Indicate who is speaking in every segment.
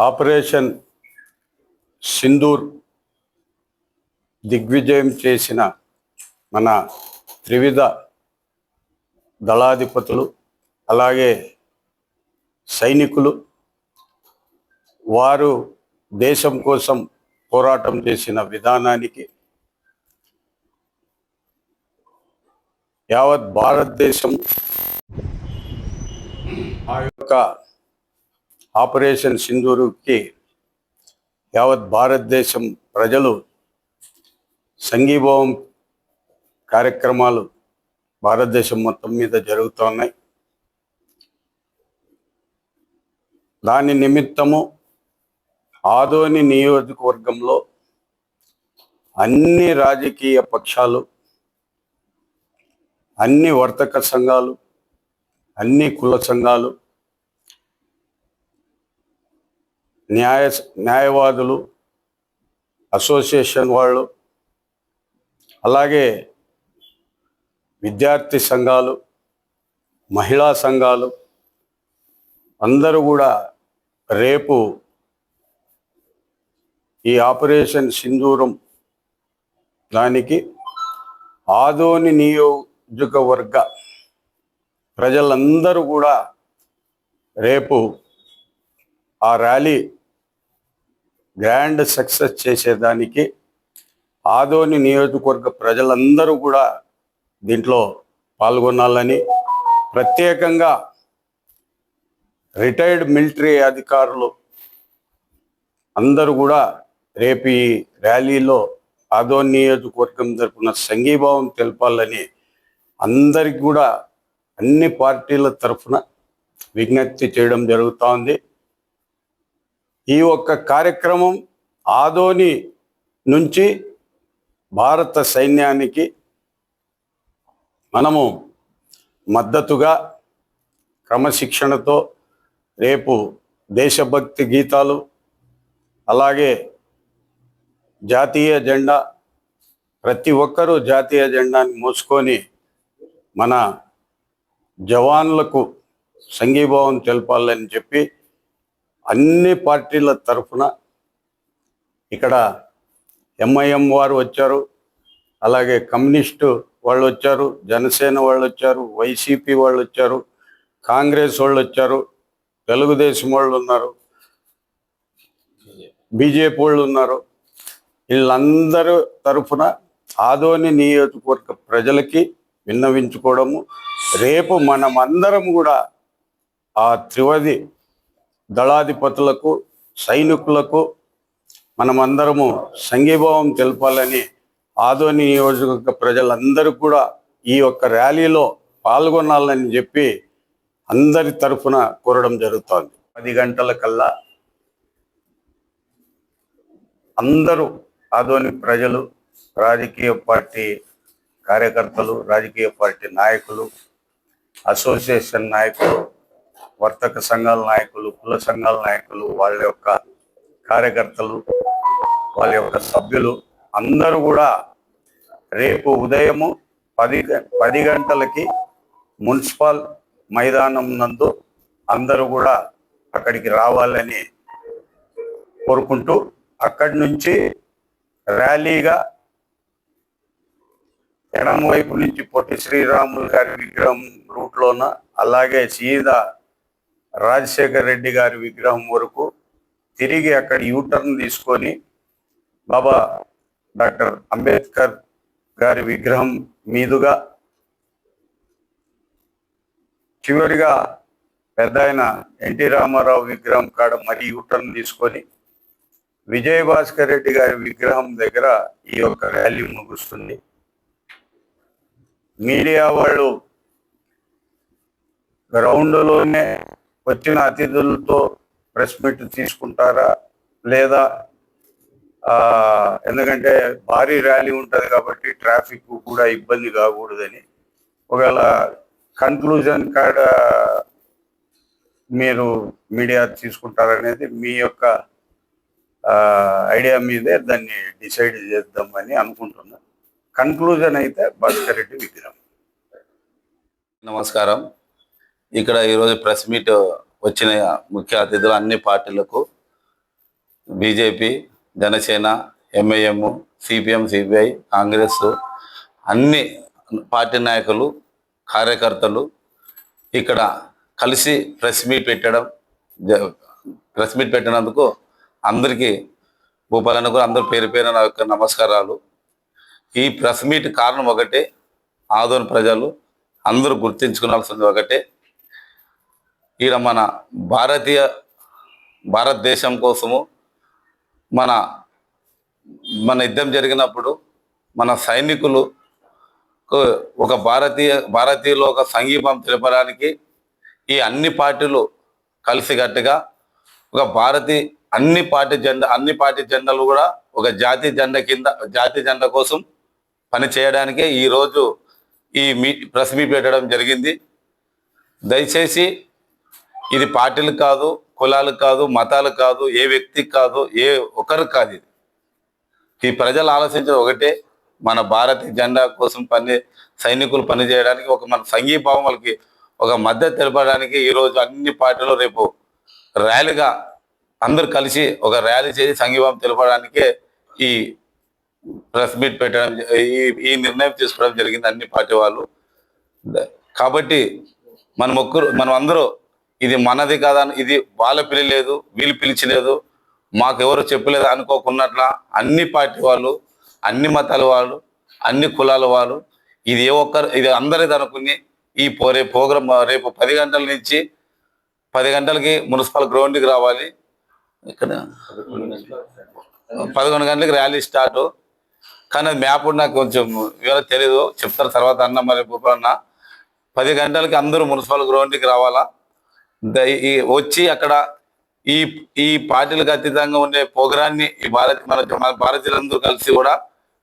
Speaker 1: Operation Sindoor దిగ్విజయం చేసిన మన త్రివిధ దళాధిపతులు అలాగే సైనికులు వారు దేశం కోసం పోరాటం చేసిన విధానానికి యావత్ భారతదేశం ఆ యొక్క ఆపరేషన్ సింధూరుకి యావత్ భారతదేశం ప్రజలు సంఘీభావం కార్యక్రమాలు భారతదేశం మొత్తం మీద జరుగుతున్నాయి దాని నిమిత్తము ఆదోని నియోజకవర్గంలో అన్ని రాజకీయ పక్షాలు అన్ని వర్తక సంఘాలు అన్ని కుల సంఘాలు న్యాయ న్యాయవాదులు అసోసియేషన్ వాళ్ళు అలాగే విద్యార్థి సంఘాలు మహిళా సంఘాలు అందరూ కూడా రేపు ఈ ఆపరేషన్ సింధూరం దానికి ఆదోని నియోజకవర్గ ప్రజలందరూ కూడా రేపు ఆ ర్యాలీ గ్రాండ్ సక్సెస్ చేసేదానికి ఆదోని నియోజకవర్గ ప్రజలందరూ కూడా దీంట్లో పాల్గొనాలని ప్రత్యేకంగా రిటైర్డ్ మిలిటరీ అధికారులు అందరూ కూడా రేపు ఈ ర్యాలీలో ఆదోని నియోజకవర్గం తరపున సంఘీభావం తెలపాలని అందరికి కూడా అన్ని పార్టీల తరఫున విజ్ఞప్తి చేయడం జరుగుతూ ఉంది. ఈ ఒక్క కార్యక్రమం ఆదోని నుంచి భారత సైన్యానికి మనము మద్దతుగా క్రమశిక్షణతో రేపు దేశభక్తి గీతాలు అలాగే జాతీయ జెండా ప్రతి ఒక్కరూ జాతీయ జెండాని మోసుకొని మన జవాన్లకు సంఘీభావం తెలపాలని చెప్పి అన్ని పార్టీల తరఫున ఇక్కడ ఎంఐఎం వారు వచ్చారు అలాగే కమ్యూనిస్టు వాళ్ళు వచ్చారు జనసేన వాళ్ళు వచ్చారు వైసీపీ వాళ్ళు వచ్చారు కాంగ్రెస్ వాళ్ళు వచ్చారు తెలుగుదేశం వాళ్ళు ఉన్నారు బీజేపీ వాళ్ళు ఉన్నారు. వీళ్ళందరూ తరఫున ఆదోని నియోజకవర్గ ప్రజలకి విన్నవించుకోవడము రేపు మనమందరం కూడా ఆ త్రివది దళాధిపతులకు సైనికులకు మనమందరము సంఘీభావం తెలపాలని ఆదోని నియోజకవర్గ ప్రజలందరూ కూడా ఈ యొక్క ర్యాలీలో పాల్గొనాలని చెప్పి అందరి తరఫున కోరడం జరుగుతోంది. పది గంటల కల్లా అందరూ ఆదోని ప్రజలు రాజకీయ పార్టీ కార్యకర్తలు రాజకీయ పార్టీ నాయకులు అసోసియేషన్ నాయకులు వర్తక సంఘాల నాయకులు కుల సంఘాల నాయకులు వాళ్ళ యొక్క కార్యకర్తలు వాళ్ళ యొక్క సభ్యులు అందరూ కూడా రేపు ఉదయము పది పది గంటలకి మున్సిపల్ మైదానం నందు అందరూ కూడా అక్కడికి రావాలని కోరుకుంటూ అక్కడి నుంచి ర్యాలీగా ఎడమ వైపు నుంచి పొట్టి శ్రీరాములు గారి విగ్రహం రూట్లోన అలాగే సీదా రాజశేఖర్ రెడ్డి గారి విగ్రహం వరకు తిరిగి అక్కడ యూటర్న్ తీసుకొని బాబా డాక్టర్ అంబేద్కర్ గారి విగ్రహం మీదుగా చివరిగా పెద్ద ఆయన ఎన్టీ రామారావు విగ్రహం కాడ మరీ యూటర్న్ తీసుకొని విజయ భాస్కర్ రెడ్డి గారి విగ్రహం దగ్గర ఈ యొక్క ర్యాలీ ముగుస్తుంది. మీడియా వాళ్ళు గ్రౌండ్లోనే వచ్చిన అతిథులతో ప్రెస్ మీట్ తీసుకుంటారా? లేదా ఎందుకంటే భారీ ర్యాలీ ఉంటుంది కాబట్టి ట్రాఫిక్ కూడా ఇబ్బంది కాకూడదని. ఒకవేళ కన్క్లూజన్ కాడ మీరు మీడియా తీసుకుంటారనేది మీ యొక్క ఐడియా మీదే దాన్ని డిసైడ్ చేద్దామని అనుకుంటున్నాను కన్క్లూజన్ అయితే భాస్కర్ రెడ్డి విగ్రహం.
Speaker 2: నమస్కారం. ఇక్కడ ఈరోజు ప్రెస్ మీట్ వచ్చిన ముఖ్య అతిథులు అన్ని పార్టీలకు BJP Janasena MIM CPM CPI Congress అన్ని పార్టీ నాయకులు కార్యకర్తలు ఇక్కడ కలిసి ప్రెస్ మీట్ పెట్టడం ప్రెస్ మీట్ పెట్టినందుకు అందరికీ భూపాలన్నకు అందరు పేరు పేరు నా యొక్క నమస్కారాలు. ఈ ప్రెస్ మీట్ కారణం ఒకటే ఆదోని ప్రజలు అందరూ గుర్తించుకోవాల్సింది ఒకటే. ఈడ మన భారతీయ భారతదేశం కోసము మన మన యుద్ధం జరిగినప్పుడు మన సైనికులు ఒక భారతీయ భారతీయులు ఒక సంగీపం తెలపడానికి ఈ అన్ని పార్టీలు కలిసికట్టుగా ఒక భారతీ అన్ని పార్టీ జెండా అన్ని పార్టీ జెండాలు కూడా ఒక జాతీయ జెండా కింద జాతీయ జెండా కోసం పని చేయడానికే ఈరోజు ఈ మీ ప్రెస్ మీట్ పెట్టడం జరిగింది. దయచేసి ఇది పార్టీలు కాదు కులాలు కాదు మతాలు కాదు ఏ వ్యక్తికి కాదు ఏ ఒకరు కాదు ఇది. ఈ ప్రజలు ఆలోచించిన ఒకటే మన భారతీయ జెండా కోసం పని సైనికులు పనిచేయడానికి ఒక మన సంఘీభావం వాళ్ళకి ఒక మద్దతు తెలపడానికి ఈరోజు అన్ని పార్టీలు రేపు ర్యాలీగా అందరు కలిసి ఒక ర్యాలీ చేసి సంఘీభావం తెలపడానికే ఈ ప్రెస్ మీట్ పెట్టడం ఈ ఈ నిర్ణయం తీసుకోవడం జరిగింది అన్ని పార్టీ వాళ్ళు. కాబట్టి మనం ఒక్కరు మనం అందరూ ఇది మనది కదా అని- ఇది వాళ్ళ పిలిలేదు వీళ్ళు పిలిచలేదు మాకు ఎవరు చెప్పలేదు అనుకోకున్నట్ల అన్ని పార్టీ వాళ్ళు అన్ని మతాల వాళ్ళు అన్ని కులాల వాళ్ళు ఇది ఏ ఒక్కరు ఇది అందరిది అనుకుని ఈ పో- రేపు ప్రోగ్రామ్ రేపు పది గంటల నుంచి పది గంటలకి మున్సిపల్ గ్రౌండ్కి రావాలి. ఇక్కడ పదకొండు గంటలకి ర్యాలీ స్టార్ట్. కానీ అది మ్యాప్ నాకు కొంచెం వివరం తెలియదు చెప్తారు తర్వాత అన్న మరి అన్న పది గంటలకి అందరూ మున్సిపల్ గ్రౌండ్కి రావాలా? వచ్చి అక్కడ ఈ ఈ పార్టీలకు అతీతంగా ఉండే ప్రోగ్రాన్ని ఈ భారత్ మన మన భారతీయులందరూ కలిసి కూడా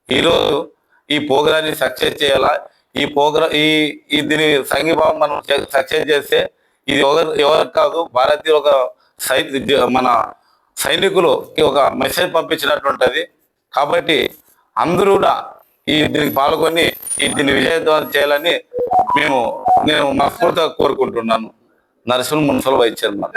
Speaker 2: ఈరోజు ఈ ప్రోగ్రాన్ని సక్సెస్ చేయాలా? ఈ పోగ్రా ఈ ఈ దీని సంఘీభావం మనం సక్సెస్ చేస్తే ఇది ఎవరు ఎవరు కాదు భారతీయ ఒక సై మన సైనికులకి ఒక మెసేజ్ పంపించినట్టు ఉంటుంది కాబట్టి అందరూ కూడా ఈ దీనికి పాల్గొని ఈ దీన్ని విజయవంతం చేయాలని మేము నేను మనస్ఫూర్తిగా కోరుకుంటున్నాను. Narasimha municipal vice chairman